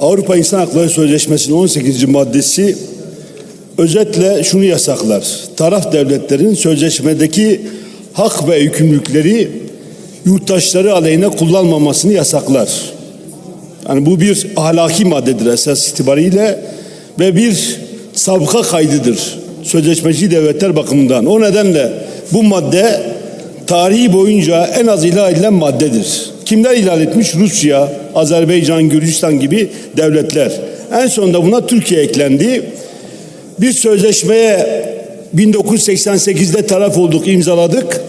Avrupa İnsan Hakları Sözleşmesi'nin 18. maddesi özetle şunu yasaklar. Taraf devletlerin sözleşmedeki hak ve yükümlülükleri yurttaşları aleyhine kullanmamasını yasaklar. Yani bu bir ahlaki maddedir esas itibariyle ve bir sabıka kaydıdır sözleşmeci devletler bakımından. O nedenle bu madde tarihi boyunca en az ihlal edilen maddedir. Kimler ihlal etmiş? Rusya, Azerbaycan, Gürcistan gibi devletler. En sonunda buna Türkiye eklendi. Bir sözleşmeye 1988'de taraf olduk, imzaladık.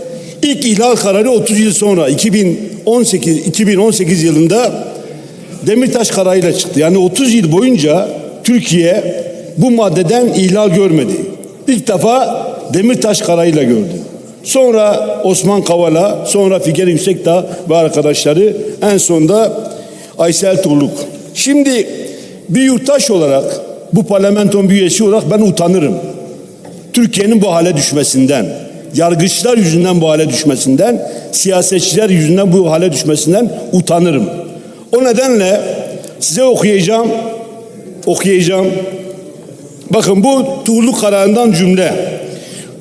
İlk ihlal kararı 30 yıl sonra 2018 2018 yılında Demirtaş kararıyla çıktı. Yani 30 yıl boyunca Türkiye bu maddeden ihlal görmedi. İlk defa Demirtaş kararıyla gördü. Sonra Osman Kavala, sonra Figen Yüksekdağ ve arkadaşları en sonunda Aysel Turluk. Şimdi bir yurttaş olarak bu parlamentonun bir üyesi olarak ben utanırım. Türkiye'nin bu hale düşmesinden, yargıçlar yüzünden bu hale düşmesinden, siyasetçiler yüzünden bu hale düşmesinden utanırım. O nedenle size okuyacağım, okuyacağım. Bakın bu tuğluk kararından cümle.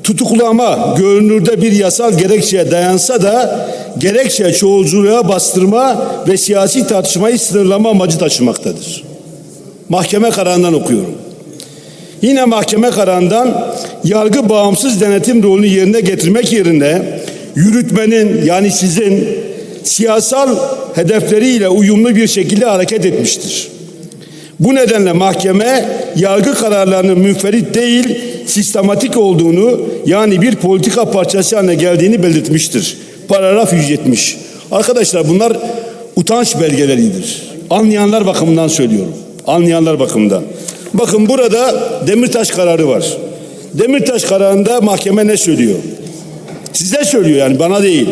Tutuklama görünürde bir yasal gerekçeye dayansa da gerekçe çoğulculuğa bastırma ve siyasi tartışmayı sınırlama amacı taşımaktadır. Mahkeme kararından okuyorum. Yine mahkeme kararından yargı bağımsız denetim rolünü yerine getirmek yerine yürütmenin yani sizin siyasal hedefleriyle uyumlu bir şekilde hareket etmiştir. Bu nedenle mahkeme yargı kararlarının münferit değil, sistematik olduğunu yani bir politika parçası haline geldiğini belirtmiştir. Paragraf 170. Arkadaşlar bunlar utanç belgeleridir. Anlayanlar bakımından söylüyorum. Anlayanlar bakımından. Bakın burada Demirtaş kararı var. Demirtaş kararında mahkeme ne söylüyor? Size söylüyor yani bana değil.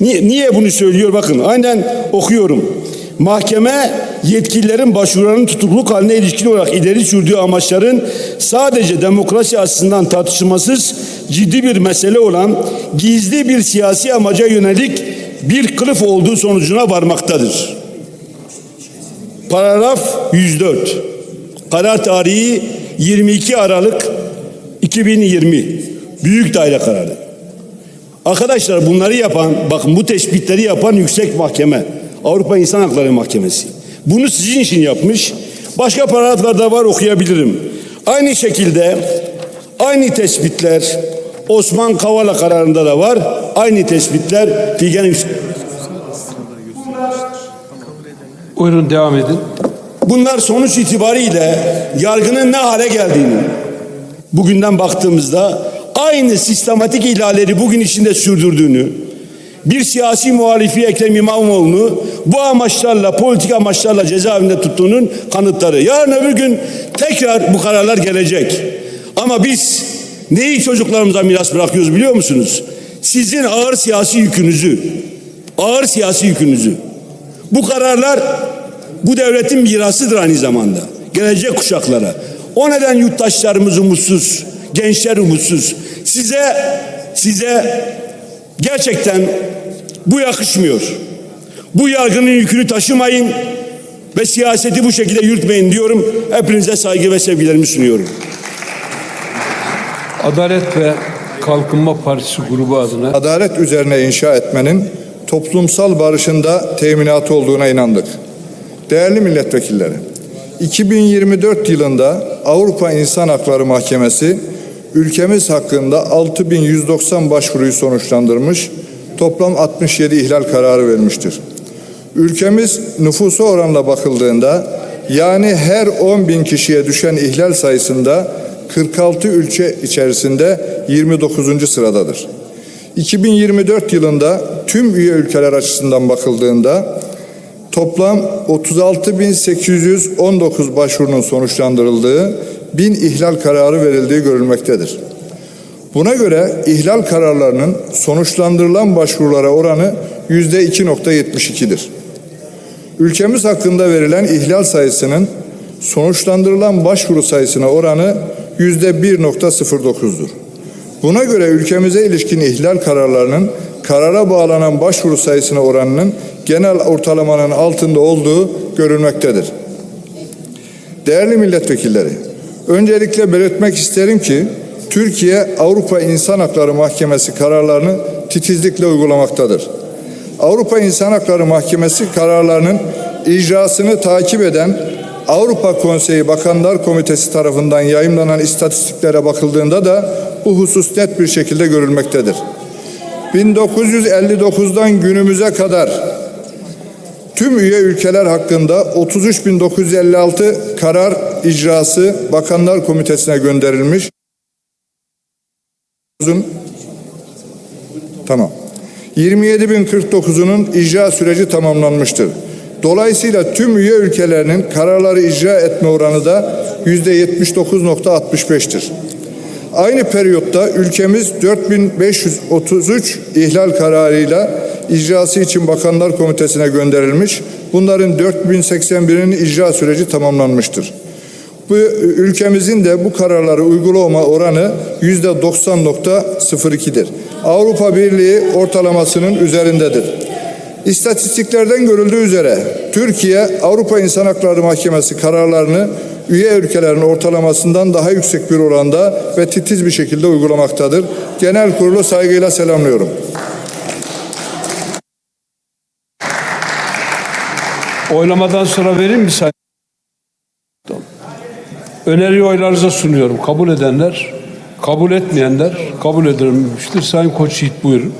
Niye, niye bunu söylüyor? Bakın aynen okuyorum. Mahkeme yetkililerin başvurularının tutukluluk haline ilişkin olarak ileri sürdüğü amaçların sadece demokrasi açısından tartışmasız ciddi bir mesele olan gizli bir siyasi amaca yönelik bir kılıf olduğu sonucuna varmaktadır. Paragraf 104. Karar tarihi 22 Aralık 2020. Büyük Daire Kararı. Arkadaşlar bunları yapan, bakın bu tespitleri yapan yüksek mahkeme, Avrupa İnsan Hakları Mahkemesi. Bunu sizin için yapmış. Başka paragraflarda var okuyabilirim. Aynı şekilde aynı tespitler Osman Kavala kararında da var. Aynı tespitler Figen Yüksek. Buyurun devam edin. Bunlar sonuç itibariyle yargının ne hale geldiğini bugünden baktığımızda aynı sistematik ihlalleri bugün içinde sürdürdüğünü, bir siyasi muhalifi Ekrem İmamoğlu'nu bu amaçlarla, politik amaçlarla cezaevinde tuttuğunun kanıtları. Yarın öbür gün tekrar bu kararlar gelecek. Ama biz neyi çocuklarımıza miras bırakıyoruz biliyor musunuz? Sizin ağır siyasi yükünüzü, ağır siyasi yükünüzü. Bu kararlar bu devletin mirasıdır aynı zamanda. Gelecek kuşaklara. O neden yurttaşlarımız umutsuz, gençler umutsuz. Size size gerçekten bu yakışmıyor. Bu yargının yükünü taşımayın ve siyaseti bu şekilde yürütmeyin diyorum. Hepinize saygı ve sevgilerimi sunuyorum. Adalet ve Kalkınma Partisi grubu adına adalet üzerine inşa etmenin toplumsal barışında teminatı olduğuna inandık. Değerli milletvekilleri, 2024 yılında Avrupa İnsan Hakları Mahkemesi ülkemiz hakkında 6190 başvuruyu sonuçlandırmış, toplam 67 ihlal kararı vermiştir. Ülkemiz nüfusa oranla bakıldığında yani her 10 bin kişiye düşen ihlal sayısında 46 ülke içerisinde 29. sıradadır. 2024 yılında tüm üye ülkeler açısından bakıldığında toplam 36.819 başvurunun sonuçlandırıldığı, 1000 ihlal kararı verildiği görülmektedir. Buna göre ihlal kararlarının sonuçlandırılan başvurulara oranı %2.72'dir. Ülkemiz hakkında verilen ihlal sayısının sonuçlandırılan başvuru sayısına oranı %1.09'dur. Buna göre ülkemize ilişkin ihlal kararlarının karara bağlanan başvuru sayısına oranının genel ortalamanın altında olduğu görülmektedir. Değerli milletvekilleri, öncelikle belirtmek isterim ki Türkiye Avrupa İnsan Hakları Mahkemesi kararlarını titizlikle uygulamaktadır. Avrupa İnsan Hakları Mahkemesi kararlarının icrasını takip eden Avrupa Konseyi Bakanlar Komitesi tarafından yayımlanan istatistiklere bakıldığında da bu husus net bir şekilde görülmektedir. 1959'dan günümüze kadar tüm üye ülkeler hakkında 33.956 karar icrası Bakanlar Komitesi'ne gönderilmiş. Tamam. 27.049'unun icra süreci tamamlanmıştır. Dolayısıyla tüm üye ülkelerinin kararları icra etme oranı da %79.65'tir. Aynı periyotta ülkemiz 4533 ihlal kararıyla icrası için Bakanlar Komitesi'ne gönderilmiş. Bunların 4081'inin icra süreci tamamlanmıştır. Bu ülkemizin de bu kararları uygulama oranı %90.02'dir. Avrupa Birliği ortalamasının üzerindedir. İstatistiklerden görüldüğü üzere Türkiye Avrupa İnsan Hakları Mahkemesi kararlarını üye ülkelerin ortalamasından daha yüksek bir oranda ve titiz bir şekilde uygulamaktadır. Genel kurulu saygıyla selamlıyorum. Oylamadan sonra verir mi say? Öneri oylarınıza sunuyorum. Kabul edenler, kabul etmeyenler kabul edilmiştir. Sayın Koçyiğit buyurun.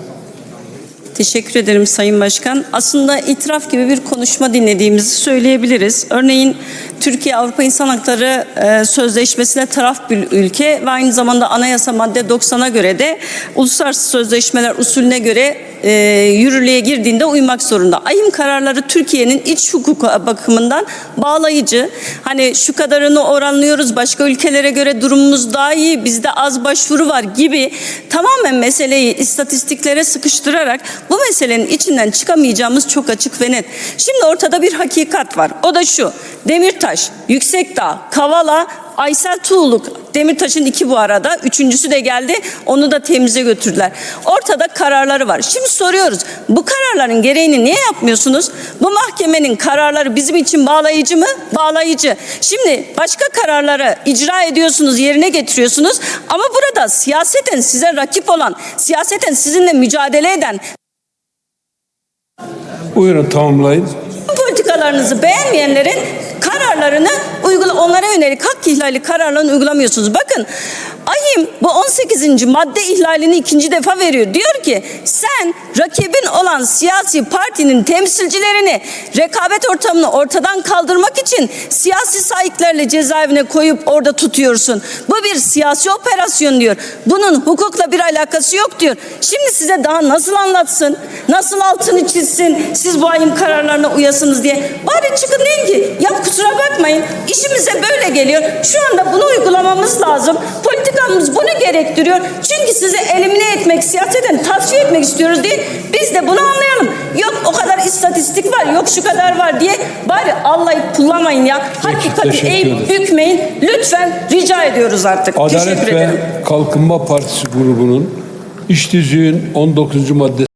Teşekkür ederim Sayın Başkan. Aslında itiraf gibi bir konuşma dinlediğimizi söyleyebiliriz. Örneğin Türkiye Avrupa İnsan Hakları e, Sözleşmesi'ne taraf bir ülke ve aynı zamanda anayasa madde 90'a göre de uluslararası sözleşmeler usulüne göre e, yürürlüğe girdiğinde uymak zorunda. Ayım kararları Türkiye'nin iç hukuk bakımından bağlayıcı. Hani şu kadarını oranlıyoruz, başka ülkelere göre durumumuz daha iyi, bizde az başvuru var gibi tamamen meseleyi istatistiklere sıkıştırarak bu meselenin içinden çıkamayacağımız çok açık ve net. Şimdi ortada bir hakikat var. O da şu. Demirtaş, Yüksekdağ, Kavala, Aysel Tuğluk, Demirtaş'ın iki bu arada. Üçüncüsü de geldi. Onu da temize götürdüler. Ortada kararları var. Şimdi soruyoruz. Bu kararların gereğini niye yapmıyorsunuz? Bu mahkemenin kararları bizim için bağlayıcı mı? Bağlayıcı. Şimdi başka kararları icra ediyorsunuz, yerine getiriyorsunuz. Ama burada siyaseten size rakip olan, siyaseten sizinle mücadele eden Buyurun tamamlayın. Politikalarınızı beğenmeyenlerin kararlarını uygula onlara yönelik hak ihlali kararlarını uygulamıyorsunuz. Bakın AYİM bu 18. madde ihlalini ikinci defa veriyor. Diyor ki sen rakibin olan siyasi partinin temsilcilerini rekabet ortamını ortadan kaldırmak için siyasi sahiplerle cezaevine koyup orada tutuyorsun. Bu bir siyasi operasyon diyor. Bunun hukukla bir alakası yok diyor. Şimdi size daha nasıl anlatsın? Nasıl altını çizsin? Siz bu ayım kararlarına uyasınız diye. Bari çıkın deyin ki ya kusura bakmayın işimize böyle geliyor. Şu anda bunu uygulamamız lazım. Politikamız bunu gerektiriyor. Çünkü sizi elimine etmek, siyaseten tasfiye etmek istiyoruz diye biz de bunu anlayalım. Yok o kadar istatistik var, yok şu kadar var diye bari Allah'ı pullamayın ya. Hakikati eğip bükmeyin. Lütfen rica ediyoruz artık. Adalet Teşekkür ve ederim. Kalkınma Partisi grubunun iş tüzüğün 19. maddesi